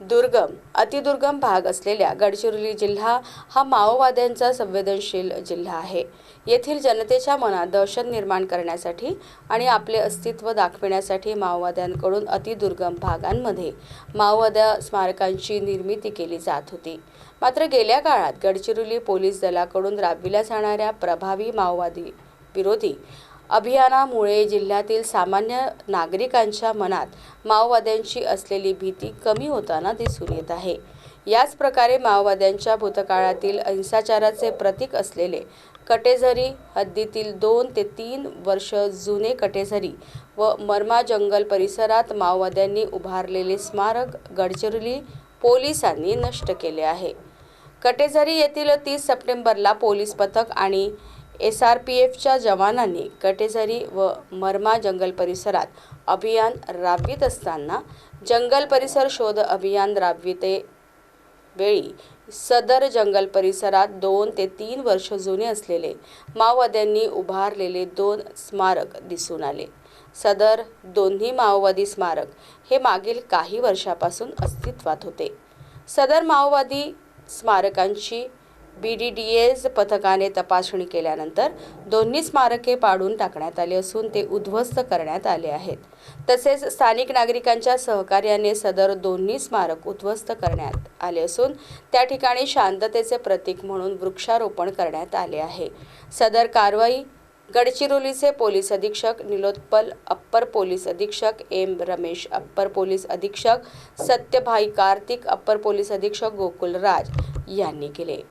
दुर्गम अतिदुर्गम भाग असलेल्या गडचिरोली जिल्हा हा माओवाद्यांचा संवेदनशील जिल्हा आहे. येथील जनतेच्या मनात दहशत निर्माण करण्यासाठी आणि आपले अस्तित्व दाखविण्यासाठी माओवाद्यांकडून अतिदुर्गम भागांमध्ये माओवाद्या स्मारकांची निर्मिती केली जात होती. मात्र गेल्या काळात गडचिरोली पोलीस दलाकडून राबविल्या जाणाऱ्या प्रभावी माओवादी विरोधी अभियानामुळे जिल्ह्यातील सामान्य नागरिकांच्या मनात माओवाद्यांची असलेली भीती कमी होताना दिसून येत आहे. याच प्रकारे माओवाद्यांच्या भूतकाळातील हिंसाचाराचे प्रतीक असलेले कटेझरी हद्दीतील दोन ते तीन वर्ष जुने कटेझरी व मर्मा जंगल परिसरात माओवाद्यांनी उभारलेले स्मारक गडचिरोली पोलिसांनी नष्ट केले आहे. कटेझरी येथील तीस सप्टेंबरला पोलीस पथक आणि एस आर पी एफच्या जवानांनी कटेझरी व मर्मा जंगल परिसरात अभियान राबवित असताना जंगल परिसर शोध अभियान राबविते वेळी सदर जंगल परिसरात दोन ते तीन वर्ष जुने असलेले माओवाद्यांनी उभारलेले दोन स्मारक दिसून आले. सदर दोन्ही माओवादी स्मारक हे मागील काही वर्षापासून अस्तित्वात होते. सदर माओवादी स्मारकांची बी डी डी एस पथकाने तपासणी केल्यानंतर दोन्ही स्मारके पाडून टाकण्यात आली असून ते उद्ध्वस्त करण्यात आले आहेत. तसेच स्थानिक नागरिकांच्या सहकार्याने सदर दोन्ही स्मारक उद्ध्वस्त करण्यात आले असून त्या ठिकाणी शांततेचे प्रतीक म्हणून वृक्षारोपण करण्यात आले आहे. सदर कारवाई गडचिरोलीचे पोलीस अधीक्षक निलोत्पल अप्पर पोलीस अधीक्षक एम रमेश अप्पर पोलीस अधीक्षक सत्यभाई कार्तिक अप्पर पोलीस अधीक्षक गोकुल राज यांनी केले.